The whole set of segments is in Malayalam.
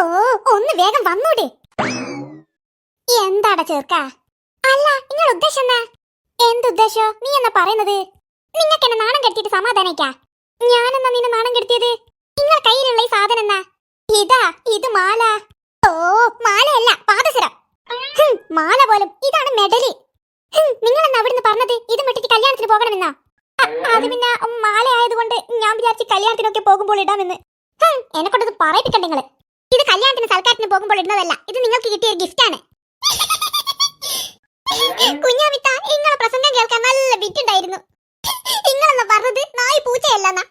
ഓ ഒന്ന് വേഗം വന്നൂടെ. എന്താടാ ചേർക്ക അല്ല നിങ്ങൾ ഉദ്ദേശം എന്നാ എന്തുദ്ദേശോ നീ എന്നാ പറയുന്നത്? നിങ്ങൾക്ക് എന്നെ നാണം കെടുത്തിട്ട് സമാധാനിക്കാ? ഞാനെന്നാ നിന്നെ നാണം കെടുത്തിയത്? നിങ്ങൾ കയ്യിലുള്ള ഈ സാധനം എന്നാ? ഇതാ ഇത് മാല. ഓ മാലയല്ല പാദസരം. മാല പോലും. ഇതാണ് മെഡൽ. നിങ്ങൾ എന്നാ അവിടുന്ന് പറഞ്ഞത്? ഇത് വിട്ടിട്ട് കല്യാണത്തിന് പോകണമെന്നാ? അത് പിന്നെ മാല ആയതുകൊണ്ട് ഞാൻ വിചാരിച്ച് കല്യാണത്തിനൊക്കെ പോകുമ്പോൾ ഇടാമെന്ന്. എന്നെ കൊണ്ടത് പറയിപ്പിക്കണ്ട നിങ്ങൾ. ഇത് കല്യാണത്തിന് സൽക്കാരത്തിന് പോകുമ്പോൾ ഇടുന്നതല്ല. ഇത് നിങ്ങൾക്ക് കിട്ടിയ ഒരു ഗിഫ്റ്റ് ആണ്. കുഞ്ഞാമിത്ത നിങ്ങളെ പ്രസംഗം കേൾക്കാൻ നല്ല ബിറ്റുണ്ടായിരുന്നു നിങ്ങളെന്നാ പറഞ്ഞത്? നായി പൂച്ചയല്ലെന്നാ.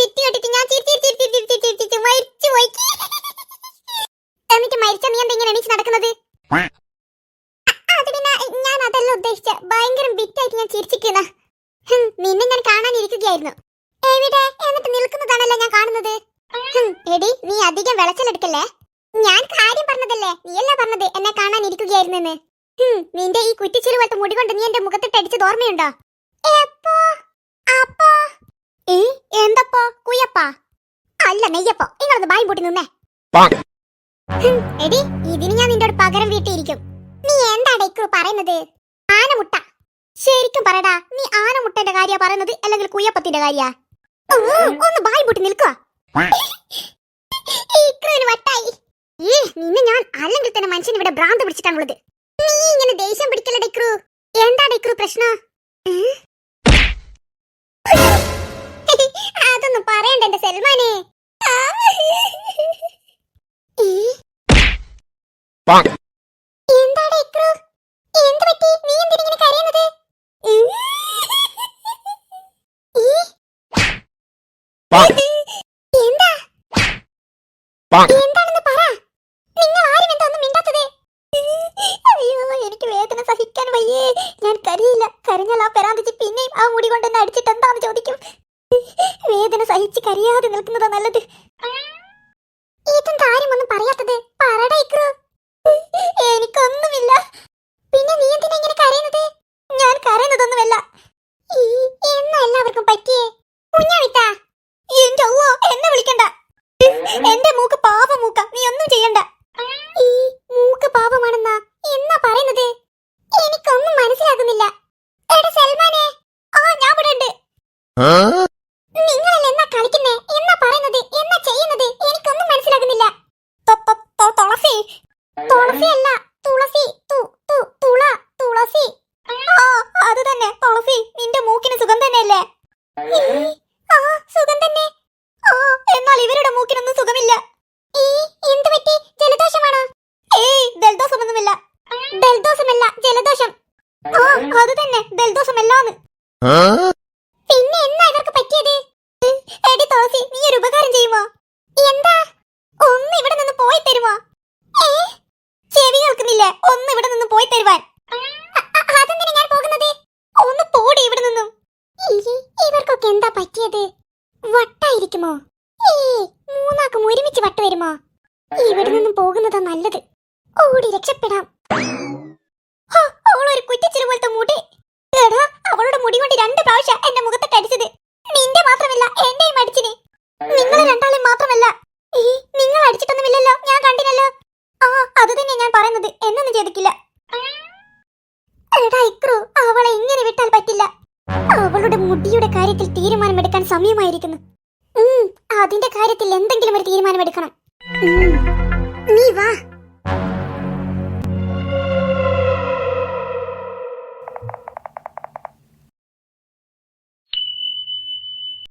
ബിറ്റ് ഞാൻ മരിച്ചു നീ എന്താ ഇങ്ങനെ നടക്കുന്നത്? പിന്നെ ഞാൻ അതല്ല ഉദ്ദേശിച്ച. ഭയങ്കര ബിറ്റായിട്ട് ഞാൻ ചിരിച്ചിരിക്കുന്ന. നിന്നെ ഞാൻ കാണാനിരിക്കുകയായിരുന്നു. എവിടെ? എന്നിട്ട് നിൽക്കുന്നതാണല്ലോ ഞാൻ കാണുന്നത്. എടി നീ അധികം വിളച്ചിലെടുക്കല്ലേ ഞാൻ കാര്യം പറഞ്ഞതല്ലേ? നീയല്ല പറഞ്ഞത് എന്നെ കാണാനിരിക്കുകയായിരുന്നു എന്ന് ഹും, നിന്റെ ഈ കുറ്റിച്ചിരി പോലത്തെ മുടി കൊണ്ട് നീ എന്റെ മുഖത്തിട്ട് അടിച്ചത് ഓർമ്മയുണ്ടോ? എന്തപ്പോ? കുയപ്പാ അല്ല നെയ്യപ്പോ. നിങ്ങളൊന്ന് ബായി പൂട്ടി നിന്നേ. എടി ഇതിന് ഞാൻ നിന്നോട് പകരം വീട്ടിയിരിക്കും. നീ എന്താടാ ഇക്രു പറയുന്നത്? ആനമുട്ട. ശരിക്കും പറയടാ നീ ആനമുട്ടന്റെ കാര്യ പറയുന്നത് അല്ലെങ്കിൽ കുയ്യപ്പത്തിന്റെ കാര്യ? ഒന്ന് ബായി പൊട്ടി നിൽക്കുക നിന്നെ ഞാൻ അല്ലെങ്കിൽ തന്നെ മനുഷ്യൻ ഇവിടെ ഭ്രാന്ത് പിടിച്ചിട്ടാണുള്ളത് നീ ഇങ്ങനെ ദേഷ്യം പിടിക്കല ഡെക്രു? എന്താ ഡെക്രു പ്രശ്നം? അതൊന്നും പറയണ്ട എന്റെ സെൽമാനെ. ആ. എനിക്ക് വേദന സഹിക്കാൻ വയ്യേ. ഞാൻ കരയില്ല. കരഞ്ഞാൽ ആ പെരാന്തിച്ച് പിന്നെയും ആ മുടി കൊണ്ട് എന്നെ അടിച്ചിട്ട് എന്താന്ന് ചോദിക്കും? വേദന സഹിച്ച് കരയാതെ നിൽക്കുന്നതാ നല്ലത്. ഒന്നും പറയാത്തത്? എനിക്കൊന്നുമില്ല. തുളസി ആ അത് തന്നെ. തുളസി നിന്റെ മൂക്കിന് സുഖം തന്നെയല്ലേ? ആ സുഖം തന്നെ. ആ എന്നാൽ ഇവരുടെ മൂക്കിനൊന്നും സുഖമില്ല. ഈ എന്ത് പറ്റി? ജലദോഷമാണോ? ഏയ് ജലദോഷമൊന്നുമില്ല. ജലദോഷമല്ല ജലദോഷം. ആ അത് തന്നെ. ജലദോഷമല്ലാന്ന്. പിന്നെ എന്നാ ഇവർക്ക് പറ്റിയത്? എടി തോസി നീ ഒരു ഉപകാരം ചെയ്യുമോ? എന്താ? ഒന്ന് ഇവിടെ നിന്ന് പോയി തരുമോ? ചെവി കേൾക്കുന്നില്ലേ? ഒന്ന് ഇവിടെ നിന്ന് പോയി തരുവാൻ അ- അ- അതെന്തിനാ ഞാൻ പോകുന്നത് ഒന്ന് പോടി ഇവിടെ നിന്നും ഈ, ഇവർക്കൊക്കെ എന്താ പറ്റിയത്? വട്ടായിരിക്കുമോ? ഏ മൂന്നാക്കും ഒരുമിച്ച് വട്ട് വരുമോ? ഇവിടെ നിന്നും പോകുന്നതാ നല്ലത്. ഓടി രക്ഷപ്പെടാം. അവളൊരു കുറ്റിച്ചിരി പോലത്തെ മുടി. എടാ അവളുടെ മുടി കൊണ്ട് രണ്ട് പ്രാവശ്യം എന്റെ മുഖത്തിട്ട് അടിച്ചത്. നിന്റെ മാത്രമല്ല എന്റെയും അടിച്ചിന്. നിങ്ങൾ രണ്ടാളും മാത്രമല്ല. ഈ നിങ്ങൾ അടിച്ചിട്ടൊന്നുമില്ലല്ലോ ഞാൻ കണ്ടില്ലല്ലോ. ആ അത് തന്നെ ഞാൻ പറയുന്നത് എന്നൊന്നും ചെയ്തിട്ടില്ല. എടാ ഇക്രു അവളെ ഇങ്ങനെ വിട്ടാൽ പറ്റില്ല. അവളുടെ മുടിയുടെ കാര്യത്തിൽ തീരുമാനമെടുക്കാൻ സമയമായിരിക്കുന്നു. അതിന്റെ കാര്യത്തിൽ എന്തെങ്കിലും ഒരു തീരുമാനമെടുക്കണം. നീ വാ.